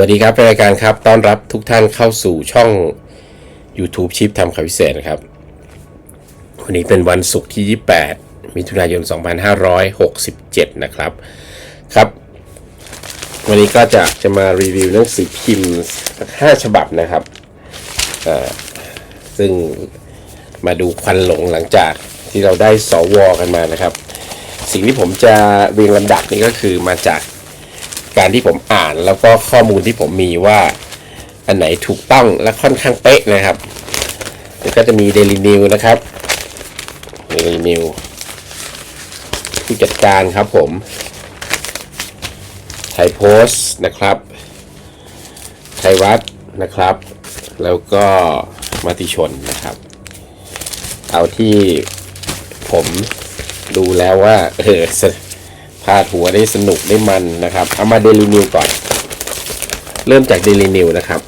วัสดีครับรายการครับต้อนรับทุกท่านเข้าสู่ช่อง YouTube ชิปทำข่าวพิเศษนะครับ วันนี้เป็นวันศุกร์ที่ 28 มิถุนายน 2567 นะครับครับ วันนี้ก็จะจะมารีวิวหนังสือพิมพ์สักห้าฉบับนะครับ ซึ่งมาดูควันหลงหลังจากที่เราได้สวกันมานะครับ สิ่งที่ผมจะเรียงลำดับนี่ก็คือมาจาก การที่ผมอ่านแล้วก็ข้อมูลที่ผมมีว่า อันไหนถูกต้องและค่อนข้างเป๊ะนะครับแล้วก็จะมี Daily New นะครับ Daily New ผู้จัดการครับผมไทยโพสต์นะครับไทยวัดนะครับ แล้วก็มติชนนะครับ เอาที่ผมดูแล้วว่าเออ พาดหัวได้สนุกได้มันนะครับ เอามาเดลินิวก่อน เริ่มจากเดลินิวนะครับ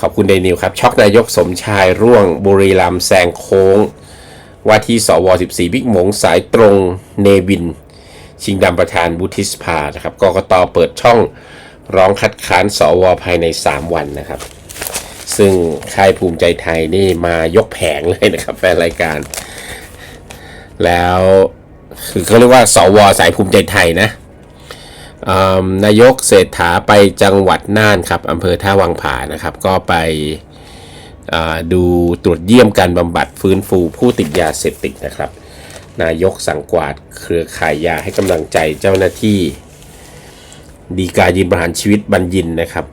ขอบคุณเดลินิวครับ ช็อกนายกสมชายร่วงบุรีรัมแซงโค้ง ว่าที่สว 14 บิ๊กหมงสายตรงเนวิน ชิงดำประธานวุฒิสภานะครับกกตเปิดช่องร้องคัดค้านสวภายใน 3 วันนะครับ ซึ่งค่ายภูมิใจไทยนี่มายกแผงเลยนะครับแฟนรายการ แล้ว คือเขาเรียกว่าสวสายภูมิใจไทยนะนายกเศรษฐาไปจังหวัดน่านครับอำเภอท่าวังผานะครับ ก็ไปดูตรวจเยี่ยมการบำบัดฟื้นฟูผู้ติดยาเสพติดนะครับ นายกสั่งกวาดเครือข่ายยาให้กำลังใจเจ้าหน้าที่ ดีกายินประหารชีวิตบัญญินนะครับ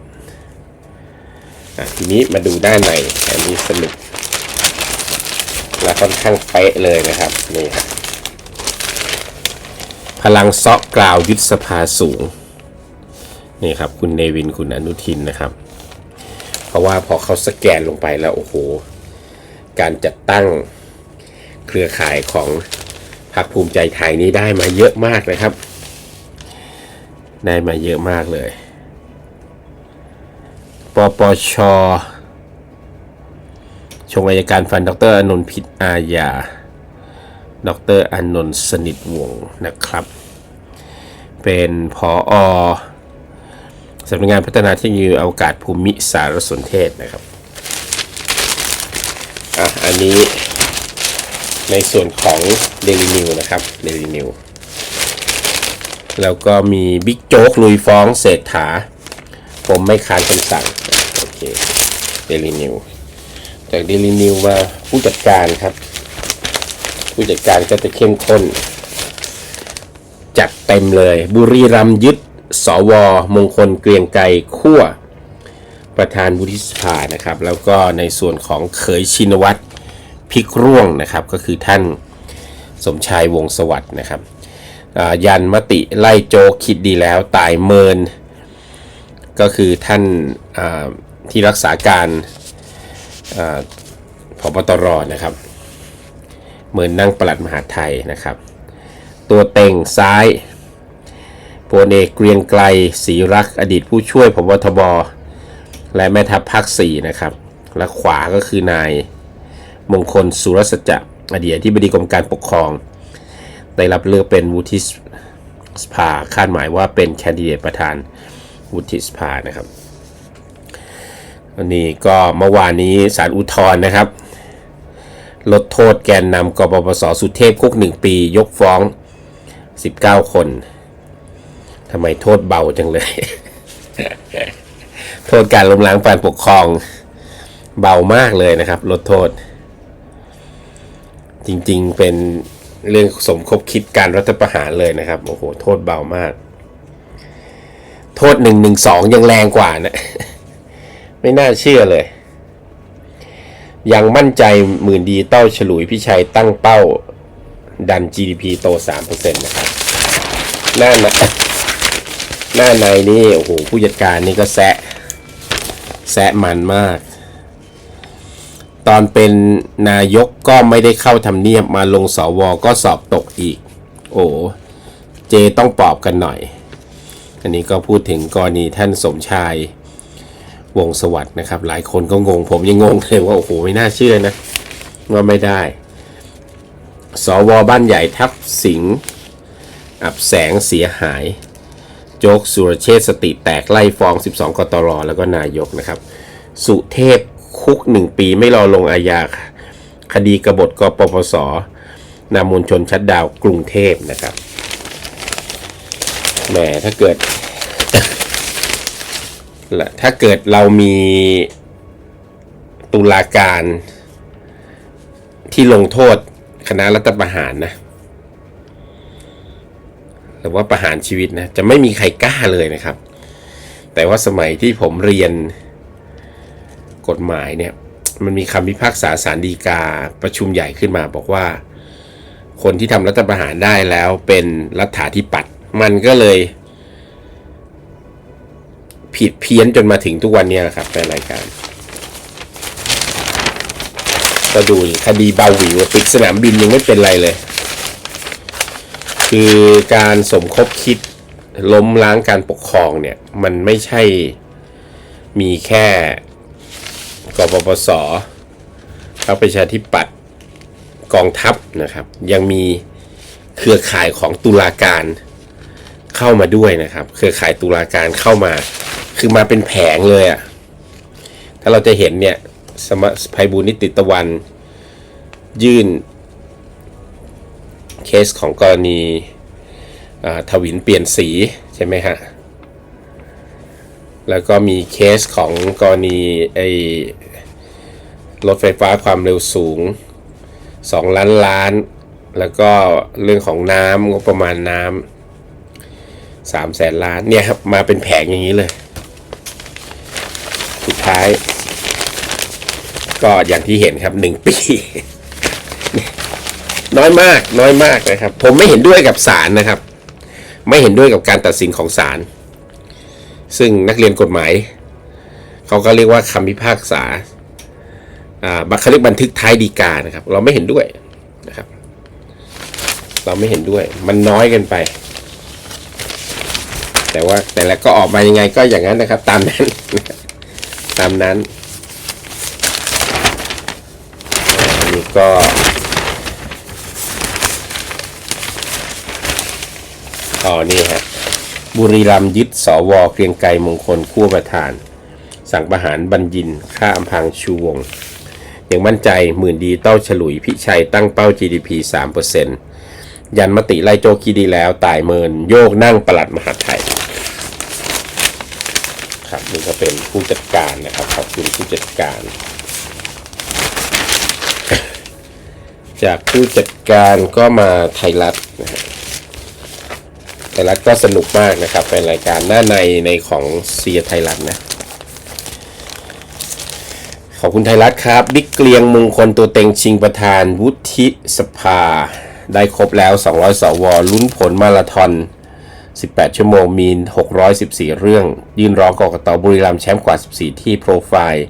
ทีนี้มาดูด้านในอันนี้สนุกและค่อนข้างเป๊ะเลยนะครับนี่ครับ พลังเซาะกล่าวยุทธสภาสูงนี่ครับคุณเนวินคุณอนุทินนะครับ เพราะว่าพอเขาสแกนลงไปแล้วโอ้โห การจัดตั้งเครือข่ายของพรรคภูมิใจไทยนี้ได้มาเยอะมากนะครับ ได้มาเยอะมากเลยปปชชงอายการฟันดรอนนท์พิษอาญา ดรอนนท์สนิทวงศ์นะครับ เป็นผออสำนักงานพัฒนาเทคโนโลยีอวกาศภูมิสารสนเทศนะครับอะอันนี้ในส่วนของ Daily New นะครับ Daily New แล้วก็มีบิ๊กโจ๊กลุยฟ้องเศรษฐา ผมไม่ค้านคำสั่ง โอเค Daily New จากเดลินิวมาผู้จัดการครับ ผู้จัดการก็จะเข้มข้น จัดเต็มเลย บุรีรัมย์ยึดสวมงคลเกรียงไกรขั้วประธานวุฒิสภานะครับ แล้วก็ในส่วนของเขยชินวัตรพิกร่วงนะครับ ก็คือท่านสมชายวงสวัสด์นะครับยันมติไล่โจคิดดีแล้วตายเมิน ก็คือท่านที่รักษาการพบตรนะครับ เหมือนนั่งปลัดมหาไทยนะครับ ตัวเต็งซ้ายพลเอกเกรียงไกรศรีรักอดีตผู้ช่วยพบทบและแม่ทัพภาค4นะครับ และขวาก็คือนายมงคลสุรสัจจะอดีตที่บดีกรมการปกครอง ได้รับเลือกเป็นวุฒิสภาคาดหมายว่าเป็นแคนดิเดตประธานวุฒิสภานะครับวันนี้ก็เมื่อวานนี้ศาลอุทธรณ์นะครับ ลดโทษแกนนำกปปสสุเทพคุกหนึ่งปี ยกฟ้อง 19 คนทำไมโทษเบาจังเลย โทษการล้มล้างการปกครอง เบามากเลยนะครับ ลดโทษ จริงๆเป็นเรื่องสมคบคิดการรัฐประหารเลยนะครับ โอ้โห โทษเบามาก โทษหนึ่งหนึ่งสองยังแรงกว่านะ ไม่น่าเชื่อเลย ยังมั่นใจหมื่นดีเต้าฉลุยพิชัยตั้งเป้าดัน GDP โต 3%นะครับ หน้าในหน้าในนี่โอ้โหผู้จัดการนี่ก็แซะ แซะมันมาก ตอนเป็นนายกก็ไม่ได้เข้าทำเนียบมาลงสวอก็สอบตกอีก โอ้เจต้องปอบกันหน่อย อันนี้ก็พูดถึงกรณีท่านสมชาย วงสวัสด์นะครับ หลายคนก็งง ผมยังงงเลยว่า โอ้โห ไม่น่าเชื่อนะว่าไม่ได้ สวบ้านใหญ่ทับสิงอับแสงเสียหาย โจกสุรเชษสติแตกไล่ฟ้อง 12 กตรแล้วก็นายกนะครับ สุเทพคุก 1 ปีไม่รอลงอาญาคดีกบฏกปปสนามวลชนชัดดาวกรุงเทพนะครับแหมถ้าเกิด ถ้าเกิดเรามีตุลาการที่ลงโทษคณะรัฐประหารนะหรือว่าประหารชีวิตนะจะไม่มีใครกล้าเลยนะครับ แต่ว่าสมัยที่ผมเรียนกฎหมายเนี่ยมันมีคำพิพากษาสารดีกาประชุมใหญ่ขึ้นมาบอกว่า คนที่ทำรัฐประหารได้แล้วเป็นรัฐาธิปัตย์มันก็เลย ผิดเพี้ยนจนมาถึงทุกวันนี้แหละครับในรายการ ก็ดูคดีเบาหวิวปิดสนามบินยังไม่เป็นไรเลย คือการสมคบคิดล้มล้างการปกครองเนี่ย มันไม่ใช่มีแค่กปปสพรรคประชาธิปัตย์กองทัพนะครับ ยังมีเครือข่ายของตุลาการเข้ามาด้วยนะครับ เครือข่ายตุลาการเข้ามา คือมาเป็นแผงเลยอะ่ะ ถ้าเราจะเห็นเนี่ย สมภัยบูนิติตะวัน ยื่น เคสของกรณีทวินเปลี่ยนสีใช่ไหมฮะ แล้วก็มีเคสของกรณีไอ้รถไฟฟ้าความเร็วสูง 2 ล้านล้าน แล้วก็เรื่องของน้ำงบประมาณน้ำสามแสนล้านเนี่ยครับมาเป็นแผงอย่างนี้เลย สุดท้าย ก็อย่างที่เห็นครับหนึ่งปี น้อยมาก น้อยมากนะครับ ผมไม่เห็นด้วยกับศาลนะครับ ไม่เห็นด้วยกับการตัดสินของศาลซึ่งนักเรียนกฎหมายเขาก็เรียกว่าคำพิพากษาบัเขาเรียกบันทึกท้ายดีกานะครับ เราไม่เห็นด้วยนะครับ เราไม่เห็นด้วย มันน้อยเกันไป แต่ว่าแต่ละก็ออกมายังไงก็อย่างนั้นนะครับ ตามนั้น ตามนั้นอันนี้ก็อ๋อนี่ฮะบุรีรัมย์ยึดสวเกรียงไกรมงคลขั้วประธาน สั่งประหารบัญญินฆ่าอำพรางชูวงศ์ยังมั่นใจหมื่นดีเต้าฉลุยพิชัยตั้งเป้า GDP 3%ยันมติไล่โจกีดีแล้วตายเมินโยกนั่งประหลัดมหาไท ยครับนี่ก็เป็นผู้จัดการนะครับขอบคุณผู้จัดการ จากผู้จัดการก็มาไทยรัฐนะฮะไทยรัฐก็สนุกมากนะครับ เป็นรายการหน้าในในของเซียไทยรัฐนะขอบคุณไทยรัฐครับ บิ๊กเกลียงมงคลตัวเต็งชิงประธานวุฒิสภา ได้ครบแล้ว 200 สวลุ้นผลมาราธอน 18 ชั่วโมงมี 614 เรื่อง ยื่นร้องกกตบุรีรัมย์แชมป์กว่า 14 ที่โปรไฟล์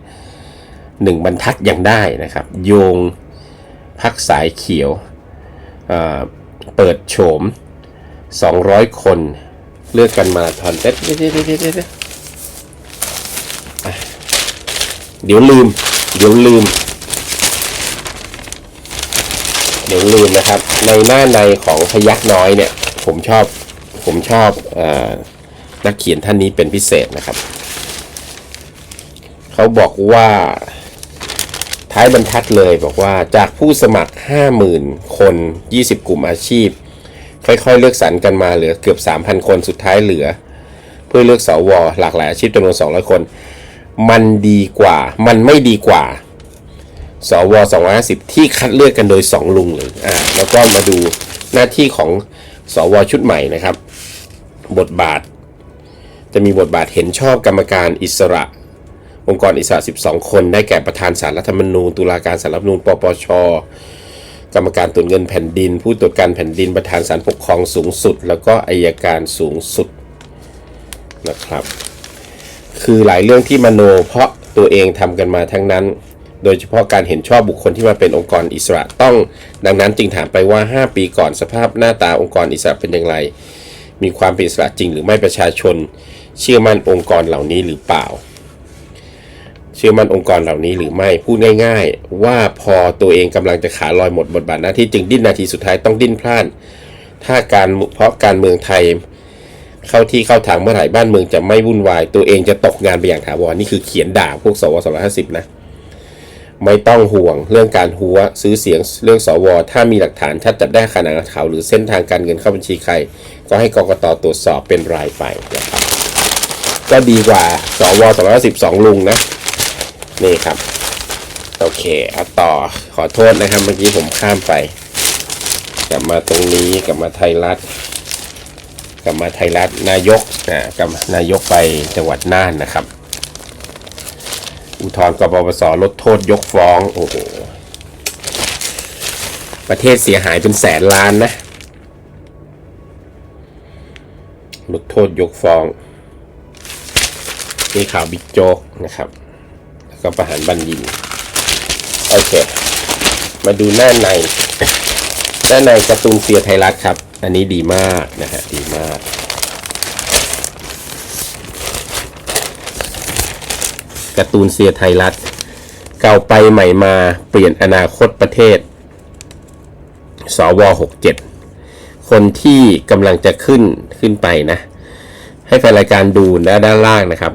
1 บรรทัดยังได้นะครับ โยงพักสายเขียวเเปิดโฉม 200 คน เลือกกันมาทอนเด็ดเดี๋ยวเดี๋ยวเดี๋ยวเดี๋ยวเดี๋ยวอะเดี๋ยวลืม เดี๋ยวลืม เดี๋ยวลืมนะครับ ในหน้าในของพยักน้อยเนี่ย ผมชอบ ผมชอบออนักเขียนท่านนี้เป็นพิเศษนะครับ เขาบอกว่าท้ายบรรทัดเลยบอกว่าจากผู้สมัคร 50,000 คน 20 กลุ่มอาชีพ ค่อยๆ เลือกสรรกันมาเหลือเกือบ 3,000 คนสุดท้ายเหลือ เพื่อเลือกสวหลากหลายอาชีพจำนวน 200 คน มันดีกว่า มันไม่ดีกว่าสว250 ที่คัดเลือกกันโดย 2 ลุงเลยอ่าแล้วก็มาดูหน้าที่ของสวชุดใหม่นะครับ บทบาท จะมีบทบาทเห็นชอบกรรมการอิสระ องค์กรอิสระ 12 คน ได้แก่ประธานสารรัฐธรรมนูญตุลาการสารรัฐธรรมนูญปปชกรรมการตรวจเงินแผ่นดิน ผู้ตรวจการแผ่นดินประธานศาลปกครองสูงสุด แล้วก็อายการสูงสุดนะครับ คือหลายเรื่องที่มโนเพราะตัวเองทำกันมาทั้งนั้น โดยเฉพาะการเห็นชอบบุคคลที่มาเป็นองค์กรอิสระต้อง ดังนั้นจึงถามไปว่า 5 ปีก่อนสภาพหน้าตาองค์กรอิสระเป็นอย่างไร มีความเป็นอิสระจริง หรือไม่ประชาชน เชื่อมั่นองค์กรเหล่านี้หรือเปล่า เชื่อมั่นองค์กรเหล่านี้หรือไม่พูดง่ายๆ ว่าพอตัวเองกำลังจะขาลอยหมดบทบาทหน้าที่จึงดิ้นนาทีสุดท้ายต้องดิ้นพลาดถ้าการเพราะการเมืองไทย เข้าที่เข้าทางเมื่อไหร่บ้านเมืองจะไม่วุ่นวาย ตัวเองจะตกงานไปอย่างถาวรนี่คือเขียนด่าพวกสวสองห้าสิบนะ ไม่ต้องห่วงเรื่องการหัวซื้อเสียงเรื่องสว ถ้ามีหลักฐานชัดจับได้ขนาดข่าวหรือเส้นทางการเงินเข้าบัญชีใคร ก็ให้กกตตรวจสอบเป็นรายไปนะครับก็ดีกว่าสว212ลุงนะ นี่ครับ โอเคเอาต่อขอโทษนะครับเมื่อกี้ผมข้ามไป กลับมาตรงนี้กลับมาไทยรัฐกลับมาไทยรัฐนายกอ่ากลับนายกไปจังหวัดน่านนะครับ อุทธรณ์กปปสลดโทษยกฟ้อง โอ้โห ประเทศเสียหายเป็นแสนล้านนะ ลดโทษยกฟ้องนี่ข่าวบิ๊กโจ๊กนะครับ แล้วก็ประหารบัญญิน โอเค มาดูหน้าใน หน้าในการ์ตูนเซียไทยรัฐครับ อันนี้ดีมากนะฮะ ดีมาก การ์ตูนเซียไทยรัฐ เก่าไปใหม่มาเปลี่ยนอนาคตประเทศ สว67คนที่กำลังจะขึ้นขึ้นไปนะ ให้แฟนรายการดูนะด้านล่างนะครับ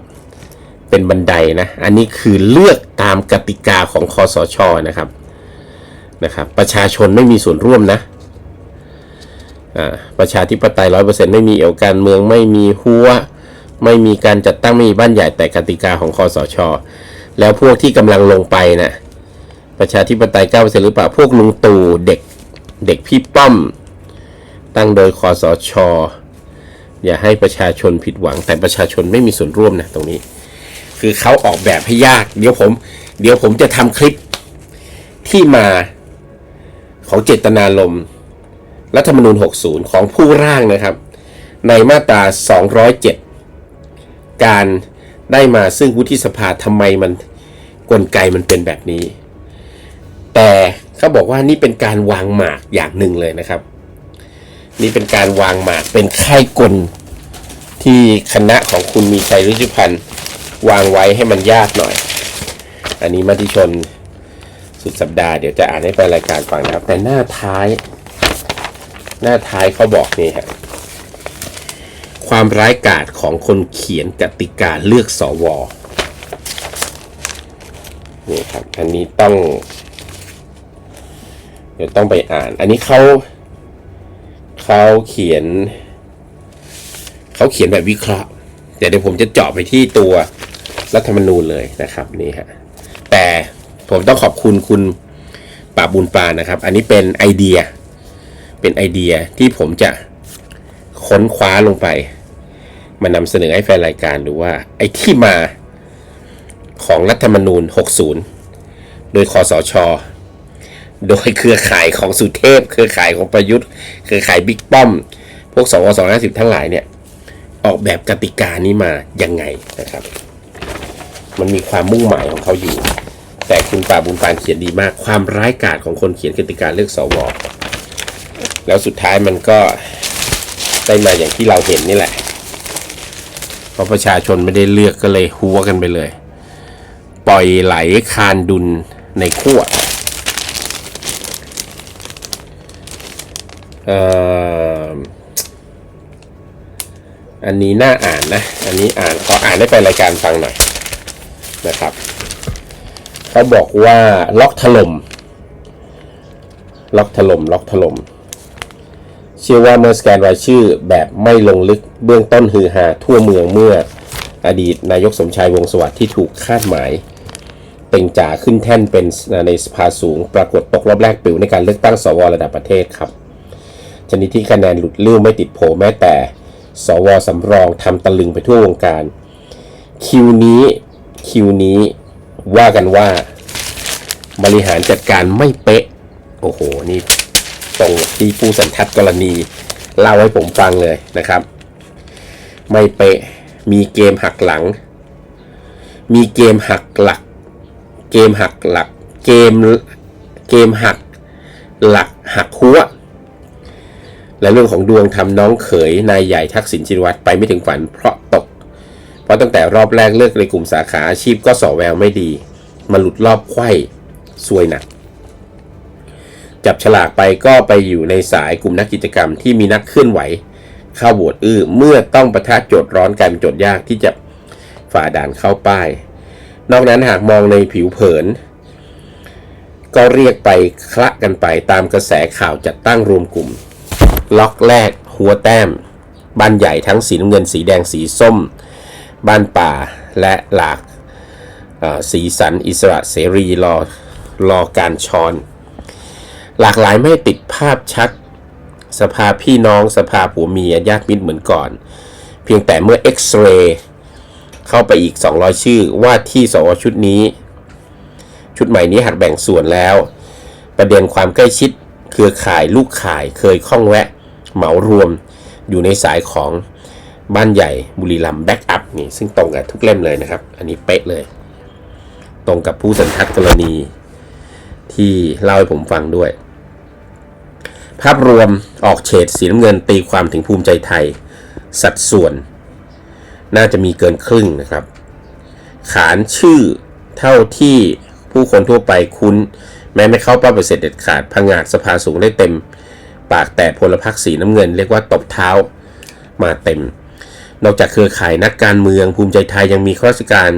เป็นบันไดนะ อันนี้คือเลือกตามกติกาของคอสชนะครับนะครับ ประชาชนไม่มีส่วนร่วมนะอ่าประชาธิปไตยร้อยเปอร์เซ็นต์ไม่มีเอี่ยวการเมืองไม่มีหัว ไม่มีการจัดตั้งไม่มีบ้านใหญ่แต่กติกาของคอสช แล้วพวกที่กำลังลงไปนะประชาธิปไตย9%หรือเปล่าพวกลุงตู่เด็กเด็กพี่ป้อม ตั้งโดยคอสช อย่าให้ประชาชนผิดหวัง แต่ประชาชนไม่มีส่วนร่วมนะตรงนี้ คือเขาออกแบบให้ยาก เดี๋ยวผม เดี๋ยวผมจะทำคลิปที่มาของเจตนารมณ์รัฐธรรมนูญ 60 ของผู้ร่างนะครับ ในมาตรา 207 การได้มาซึ่งวุฒิสภาทำไมมันกลไกมันเป็นแบบนี้ แต่เขาบอกว่านี่เป็นการวางหมากอย่างหนึ่งเลยนะครับ นี่เป็นการวางหมากเป็นค่ายกลที่คณะของคุณมีชัยรุจิพันธ์วางไว้ให้มันยากหน่อย อันนี้มติชนสุดสัปดาห์เดี๋ยวจะอ่านให้ไปนรายการฟังนะครับ แต่หน้าท้าย หน้าท้ายเขาบอกนี่ฮะ ความร้ายกาจของคนเขียนกติกาเลือกสอวอนี่ครับ อันนี้ต้อง เดี๋ยวต้องไปอ่าน อันนี้เขาเขาเขียน เขาเขียนแบบวิเคราะห์เดี๋ยวเดี๋ยวผมจะเจาะไปที่ตัวรัฐธรรมนูญเลยนะครับนี่ฮะแต่ผมต้องขอบคุณคุณป่าบบุญปานะครับ อันนี้เป็นไอเดีย เป็นไอเดียที่ผมจะค้นคว้าลงไป มานำเสนอให้แฟนรายการดูว่า ไอ้ที่มาของรัฐธรรมนูญ 60 โดยคอสช โดยเครือข่ายของสุเทพ เครือข่ายของประยุทธ์ เครือข่ายบิ๊กป้อม พวกสว250ทั้งหลายเนี่ย ออกแบบกติกานี้มายังไงนะครับ มันมีความมุ่งหมายของเขาอยู่ แต่คุณป่าบุญปานเขียนดีมาก ความร้ายกาจของคนเขียนกติกาเลือกสวแล้วสุดท้ายมันก็ได้มาอย่างที่เราเห็นนี่แหละ เพราะประชาชนไม่ได้เลือกก็เลยหัวกันไปเลย ปล่อยไหลคานดุลในขั้วอันนี้น่าอ่านนะ อันนี้อ่านขออ่านให้ไปรายการฟังหน่อยนะครับ เขาบอกว่าล็อกถล่ม ล็อกถล่ม ล็อกถล่ม เชื่อว่าเมื่อสแกนรายชื่อแบบไม่ลงลึก เบื้องต้นฮือฮาทั่วเมืองเมื่ออดีตนายกสมชายวงสวัสดิ์ที่ถูกคาดหมายเป็นจ่าขึ้นแท่นเป็นในสภาสูง ปรากฏตกรอบแรกปิวในการเลือกตั้งสวระดับประเทศครับ ชนิดที่คะแนนหลุดลิ้วไม่ติดโผแม้แต่ สวสำรองทำตะลึงไปทั่ววงการ คิวนี้คิวนี้ว่ากันว่า บริหารจัดการไม่เป๊ะ โอ้โห นี่ตรงที่ผู้สันทัดกรณี เล่าให้ผมฟังเลยนะครับ ไม่เป๊ะ มีเกมหักหลัง มีเกมหักหลัก เกมหักหลัก เกมเกมหักหลักหักหัวและเรื่องของดวงทำน้องเขยนายใหญ่ทักษิณชินวัตรไปไม่ถึงฝันเพราะตก เพราะตั้งแต่รอบแรกเลือกในกลุ่มสาขาอาชีพก็สอแววไม่ดี มาหลุดรอบไข้ซวยหนัก จับฉลากไปก็ไปอยู่ในสายกลุ่มนักกิจกรรมที่มีนักเคลื่อนไหว เข้าโหวตอื้อ เมื่อต้องประทะโจทย์ร้อนกลายเป็นโจทย์ยากที่จะฝ่าด่านเข้าป้าย นอกนั้นหากมองในผิวเผิน ก็เรียกไปคละกันไปตามกระแสข่าวจัดตั้งรวมกลุ่ม ล็อกแรก หัวแต้มบ้านใหญ่ทั้งสีน้ำเงินสีแดงสีส้ม บ้านป่าและหลากสีสันอิสระเสรีรอรอการชอน หลากหลายไม่ติดภาพชัด สภาพี่น้องสภาผัวเมียญาติมิตรเหมือนก่อน เพียงแต่เมื่อเอ็กซเรย์เข้าไปอีก 200 ชื่อว่าที่สวชุดนี้ ชุดใหม่นี้หากแบ่งส่วนแล้ว ประเด็นความใกล้ชิดเครือข่ายลูกข่ายเคยข้องแวะ เหมารวมอยู่ในสายของบ้านใหญ่บุรีรัมย์แบ็กอัพนี่ซึ่งตรงกับทุกเล่มเลยนะครับ อันนี้เป๊ะเลย ตรงกับผู้สันทัดกรณีที่เล่าให้ผมฟังด้วย ภาพรวมออกเฉดสีน้ำเงินตีความถึงภูมิใจไทย สัดส่วน น่าจะมีเกินครึ่งนะครับ ขานชื่อเท่าที่ผู้คนทั่วไปคุ้น แม้ไม่เข้าเป้าเปอร์เซ็นต์เด็ดขาดพังงาดสภาสูงได้เต็ม ปากแต่พลพรรคสีน้ำเงิน เรียกว่าตบเท้ามาเต็ม นอกจากเครือข่ายนักการเมืองภูมิใจไทยยังมีข้าราชการ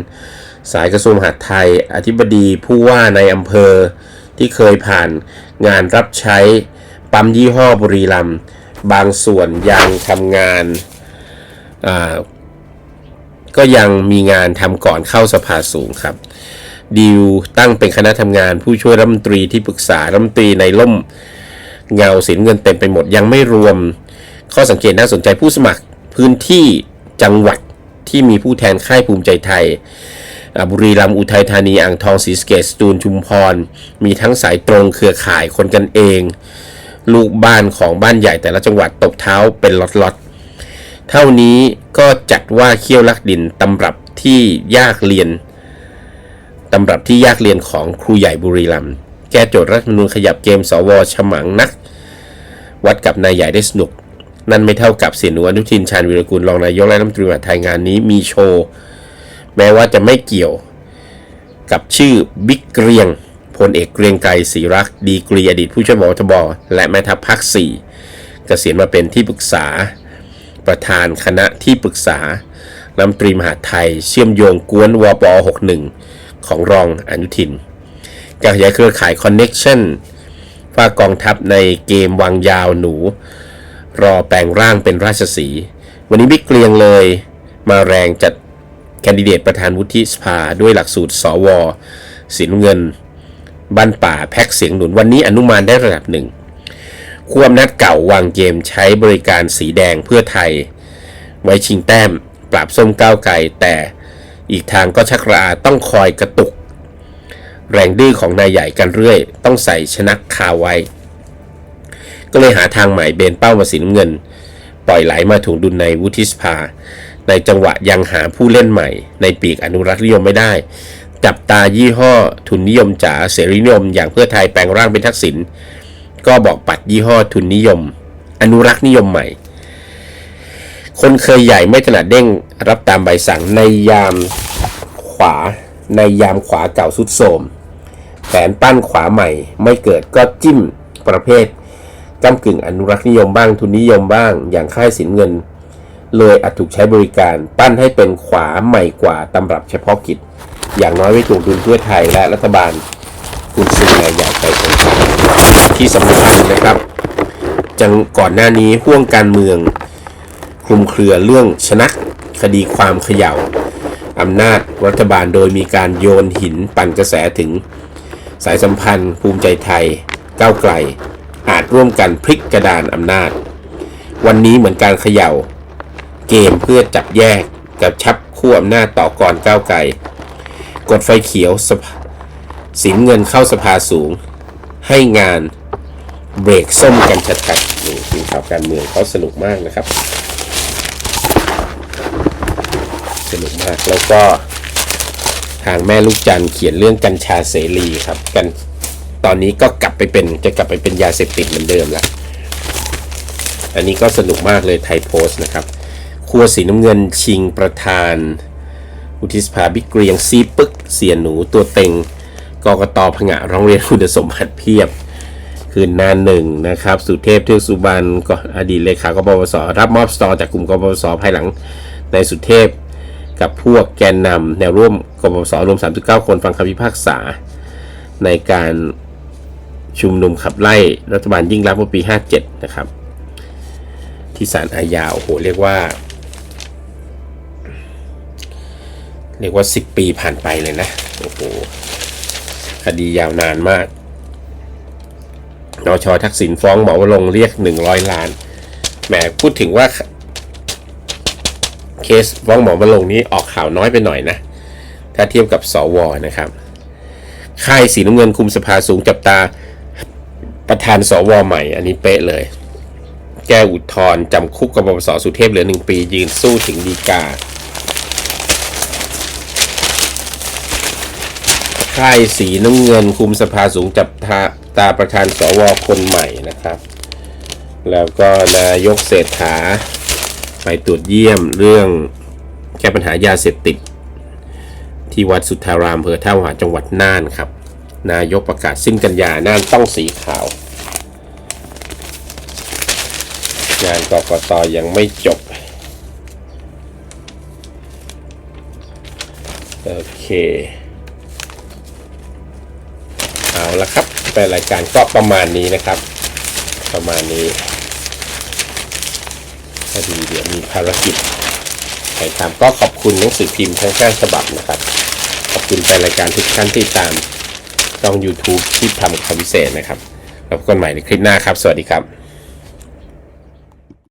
สายกระทรวงมหาดไทย อธิบดีผู้ว่าในอำเภอที่เคยผ่านงานรับใช้ ปั๊มยี่ห้อบุรีรัมบางส่วนยังทำงานอ่าก็ยังมีงานทำก่อนเข้าสภาสูงครับดิวตั้งเป็นคณะทำงานผู้ช่วยรัฐมนตรีที่ปรึกษารัฐมนตรีในร่มเงาสีน้ำเงินเต็มไปหมดยังไม่รวม ข้อสังเกตน่าสนใจผู้สมัครพื้นที่จังหวัดที่มีผู้แทนค่ายภูมิใจไทยอ่าบุรีรัมย์อุทัยธานีอ่างทองศรีสเกษสตูลชุมพร มีทั้งสายตรงเครือข่ายคนกันเอง ลูกบ้านของบ้านใหญ่แต่ละจังหวัดตบเท้าเป็นล็อตๆ เท่านี้ก็จัดว่าเขี้ยวลักดินตำรับที่ยากเรียนตำรับที่ยากเรียนของครูใหญ่บุรีรัมย์แก้โจทย์รัฐมนูญขยับเกมสวฉมังนัก วัดกับนายใหญ่ได้สนุก นั่นไม่เท่ากับเสียหนูอนุทินชาญวิรกูลรองนายกและรัฐมนตรีมหาดไทยงานนี้มีโชว์ แม้ว่าจะไม่เกี่ยวกับชื่อบิ๊กเกรียง พลเอกเกรียงไกรศรีรักดีกรีอดีตผู้ช่วยผบทบและแม่ทัพภาคสี่เกษียณมาเป็นที่ปรึกษา ประธานคณะที่ปรึกษารัฐมนตรีมหาไทย เชื่อมโยงกวนวป61 ของรองอนุทิน การขยายเครือข่ายคอนเน็กชันฝ้ากองทัพในเกมวางยาวหนู รอแปลงร่างเป็นราชสี วันนี้บิ๊กเกรียงเลยมาแรงจัดแคนดิเดตประธานวุฒิสภาด้วยหลักสูตรสวสีนเงิน บ้านป่าแพ็กเสียงหนุนวันนี้อนุมานได้ระดับหนึ่งควมนัดเก่าวางเกมใช้บริการสีแดงเพื่อไทย ไว้ชิงแต้ม ปราบส้มก้าวไก่แต่อีกทางก็ชักราต้องคอยกระตุก แรงดื้อของนายใหญ่กันเรื่อย ต้องใส่ชนะคาไว้ ก็เลยหาทางใหม่เบนเป้ามาสีน้ำเงิน ปล่อยไหลมาถุงดุลในวุฒิสภา ในจังหวะยังหาผู้เล่นใหม่ ในปีกอนุรักษ์นิยมไม่ได้ จับตายี่ห้อทุนนิยมจ๋าเสรีนิยม อย่างเพื่อไทยแปลงร่างเป็นทักษิณก็บอกปัดยี่ห้อทุนนิยม อนุรักษ์นิยมใหม่ คนเคยใหญ่ไม่ถนัดเด้งรับตามใบสั่งในยามขวา ในยามขวาเก่าสุดโทรมแผนปั้นขวาใหม่ ไม่เกิดก็จิ้มประเภทก้ากึ่งอนุรักษ์นิยมบ้างทุนนิยมบ้าง อย่างค่ายสินเงิน เลยอาจถูกใช้บริการปั้นให้เป็นขวาใหม่กว่าตำรับเฉพาะกิจ อย่างน้อยไว้ถูกดุลเพื่อไทยและรัฐบาลคุณซื้อนายใหญ่ไปตรงกันที่สำคัญนะครับ จังก่อนหน้านี้ห่วงการเมือง คลุมเครือเรื่องชนะคดีความเขย่าอำนาจรัฐบาลโดยมีการโยนหินปั่นกระแสถึง สายสัมพันธ์ ภูมิใจไทย ก้าวไกล อาจร่วมกันพลิกกระดานอำนาจ วันนี้เหมือนการเขย่า เกมเพื่อจับแยกกับชับคู่อำนาจต่อกรก้าวไกล กดไฟเขียวสสินเงินเข้าสภาสูง ให้งานเบรกส้มกันชัดๆนี่ทีมข่าวการเมืองเขาสนุกมากนะครับ สนุกมากแล้วก็ทางแม่ลูกจันเขียนเรื่องกัญชาเสรีครับกันตอนนี้ก็กลับไปเป็นจะกลับไปเป็นยาเสพติดเหมือนเดิมละอันนี้ก็สนุกมากเลยไทยโพสต์นะครับครัวสีน้ำเงินชิงประธานอุทิศภาบิ๊กเกรียงซีปึก เสียหนูตัวเต็งกกตผงะร้องเรียนคุณสมบัติเพียบ คืนหนาหนึ่งนะครับ สุเทพเทือกสุบรรณก็อดีตเลขากบพศรับมอบสตอจากกลุ่มกบพศภายหลังในสุเทพ กับพวกแกนนำแนวร่วมกบพศรวม 39 คนฟังคำพิพากษา ในการชุมนุมขับไล่รัฐบาลยิ่งรักเมื่อปี 57 นะครับ ที่ศาลอาญาโอ้โหเรียกว่า เรียกว่า 10 ปีผ่านไปเลยนะ โอ้โห คดียาวนานมากนชทักษิณฟ้องหมอวรงเรียก 100 ล้าน แหมพูดถึงว่า เคสฟ้องหมอวรงนี้ออกข่าวน้อยไปหน่อยนะ ถ้าเทียบกับสวนะครับ ค่ายสีน้ำเงินคุมสภาสูงจับตาประธานสวใหม่ อันนี้เป๊ะเลย แก้อุทธรณ์จำคุกกบพศสุเทพเหลือหนึ่งปี ยืนสู้ถึงดีกา ค่ายสีน้ำเงินคุมสภาสูงจับตาตาประธานสวคนใหม่นะครับ แล้วก็นายกเศรษฐาไปตรวจเยี่ยมเรื่องแก้ปัญหายาเสพติด ที่วัดสุทธารามอำเภอท่าหาจังหวัดน่านครับ นายกประกาศสิ้นกันยาน่านต้องสีขาว งานกกตยังไม่จบ โอเค เอาละครับเป็นรายการก็ประมาณนี้นะครับ ประมาณนี้พอดีเดี๋ยวมีภารกิจไปทำก็ขอบคุณหนังสือพิมพ์ทั้ง5ฉบับนะครับ ขอบคุณแฟนรายการทุกท่านที่ตามช่อง YouTube ที่ทำคำพิเศษนะครับ แล้วพบกันใหม่ในคลิปหน้าครับ สวัสดีครับ